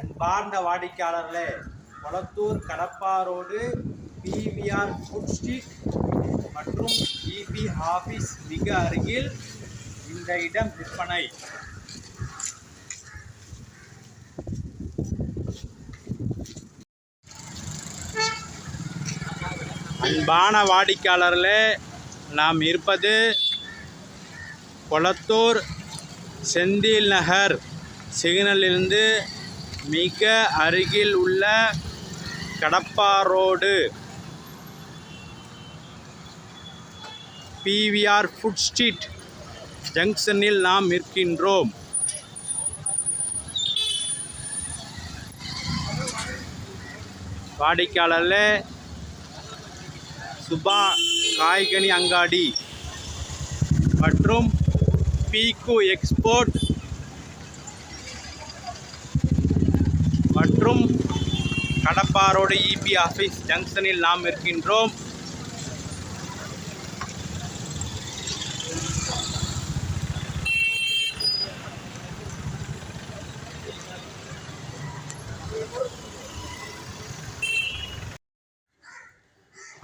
அன்பார்ந்த வாடிக்கையாளர்களே Kolathur Kadappa road PVR food street மற்றும் இபி ஆஃபீஸ் மிக அருகில் இந்த இடம் விற்பனை. அன்பான வாடிக்கையாளர்களே நாம் இருப்பது கொளத்தூர் செந்தில் நகர். சிக்னலிருந்து மிக அருகில் உள்ள Kadappa road PVR food street ஜங்ஷனில் நாம் இருக்கின்றோம் வாடிக்கையாளர்களே சுபா காய்கனி அங்காடி மற்றும் பீக்கு எக்ஸ்போர்ட் மற்றும் கடப்பாரோடு இபி ஆஃபீஸ் ஜங்ஷனில் நாம் இருக்கின்றோம்.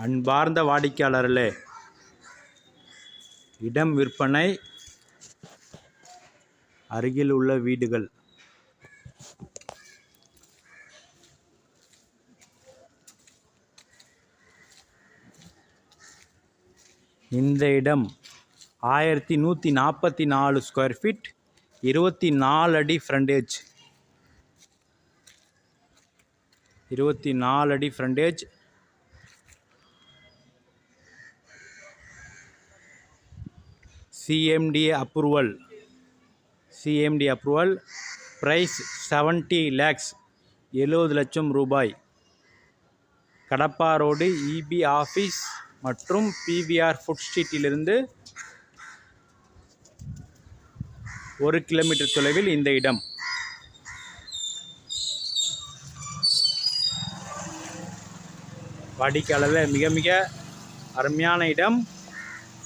அன்பார்ந்த வாடிக்கையாளர்களே இடம் விற்பனை அருகில் உள்ள வீடுகள். இந்த இடம் ஆயிரத்தி நூற்றி நாற்பத்தி நாலு ஸ்கொயர் ஃபீட் இருபத்தி நாலு அடி ஃப்ரண்டேஜ் இருபத்தி நாலு அடி frontage CMDA approval CMD approval price seventy lakhs எழுபது லட்சம் ரூபாய். கடப்பா ரோடு இபி ஆஃபீஸ் மற்றும் பிவிஆர் ஃபுட் ஸ்ட்ரீட்டிலிருந்து ஒரு கிலோமீட்டர் தொலைவில் இந்த இடம். வாடிக்கையாளர்கள் மிக மிக அருமையான இடம்.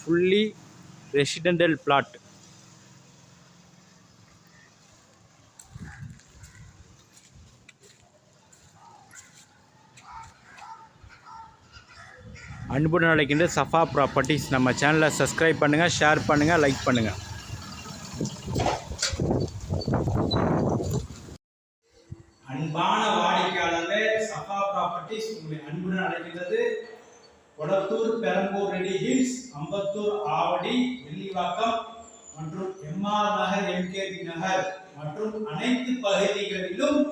ஃபுல்லி ரெசிடென்டல் பிளாட் அன்புடன் அழைக்கின்ற சஃபா ப்ராப்பர்ட்டிஸ் நம்ம சேனலை சப்ஸ்கிரைப் பண்ணுங்கள் ஷேர் பண்ணுங்கள் லைக் பண்ணுங்கள் அன்பான வாடிக்கையாளர்களே சஃபா ப்ராப்பர்ட்டிஸ் உங்களை அன்புடன் அழைக்கின்றது. கொடத்தூர் பெரம்பூர் ரெடி ஹில்ஸ் அம்பத்தூர் ஆவடி வெள்ளிவாக்கம் மற்றும் எம்ஆர் நகர் எம்கேபி நகர் மற்றும் அனைத்து பகுதிகளிலும்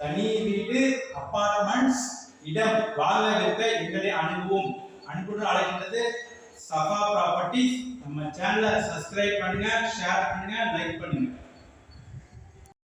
தனி வீடு அபார்ட்மெண்ட்ஸ் இடம் வாங்க இருக்க எங்களை அணுகுவோம். அன்புடன் அழைக்கின்றது சஃபா ப்ராப்பர்ட்டிஸ் நம்ம சேனலை சப்ஸ்கிரைப் பண்ணுங்க ஷேர் பண்ணுங்க லைக் பண்ணுங்க.